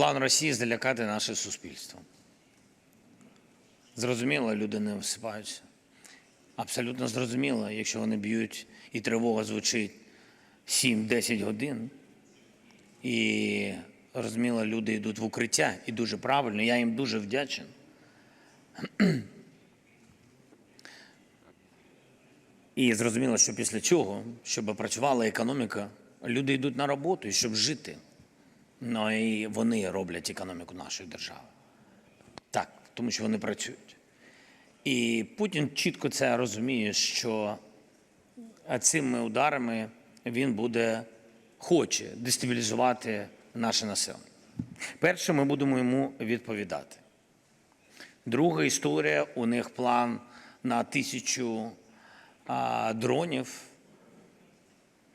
План Росії залякати наше суспільство. Зрозуміло, люди не всипаються. Абсолютно зрозуміло, якщо вони б'ють і тривога звучить 7-10 годин. І розуміло, люди йдуть в укриття і дуже правильно, я їм дуже вдячен. І зрозуміло, що після цього, щоб працювала економіка, люди йдуть на роботу, щоб жити. Ну і вони роблять економіку нашої держави. Так, тому що вони працюють. І Путін чітко це розуміє, що цими ударами він буде хоче дестабілізувати наше населення. Перше, ми будемо йому відповідати. Друга історія у них план на тисячу а, дронів,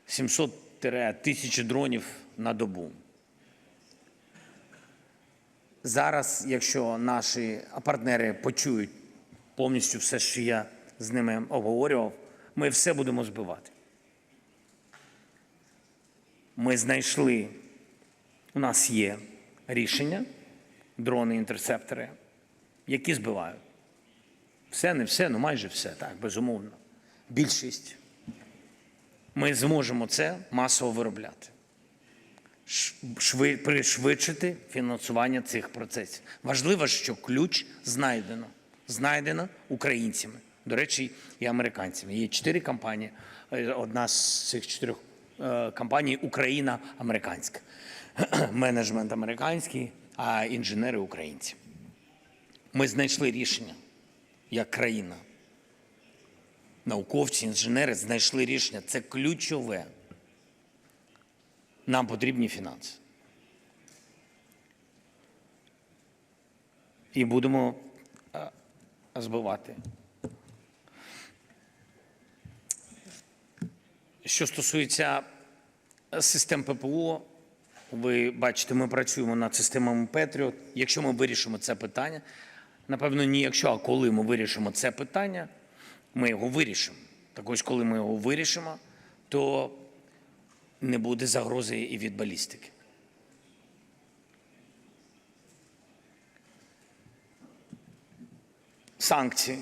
700-1000 дронів на добу. Зараз, якщо наші партнери почують повністю все, що я з ними обговорював, ми все будемо збивати. Ми знайшли, у нас є рішення, дрони-інтерцептори, які збивають. Все, не все, ну майже все, так, безумовно. Більшість. Ми зможемо це масово виробляти. Шви, пришвидшити фінансування цих процесів. Важливо, що ключ знайдено. Знайдено українцями. До речі, і американцями. Є чотири компанії. Е, Одна з цих чотирьох е, компаній Україна американська. Менеджмент американський, а інженери українці. Ми знайшли рішення як країна. Науковці, інженери знайшли рішення. Це ключове. Нам потрібні фінанси. І будемо е, збивати. Що стосується систем ППО, ви бачите, ми працюємо над системами Петріот. Якщо ми вирішимо це питання, напевно, не якщо, а коли ми вирішимо це питання, ми його вирішимо. Так ось, коли ми його вирішимо, то не буде загрози і від балістики. Санкції.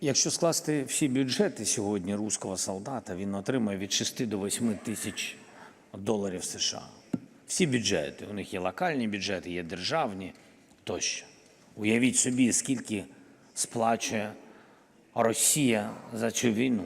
Якщо скласти всі бюджети сьогодні руського солдата, він отримує від 6 до 8 тисяч доларів США. Всі бюджети. У них є локальні бюджети, є державні тощо. Уявіть собі, скільки сплачує Росія за цю війну.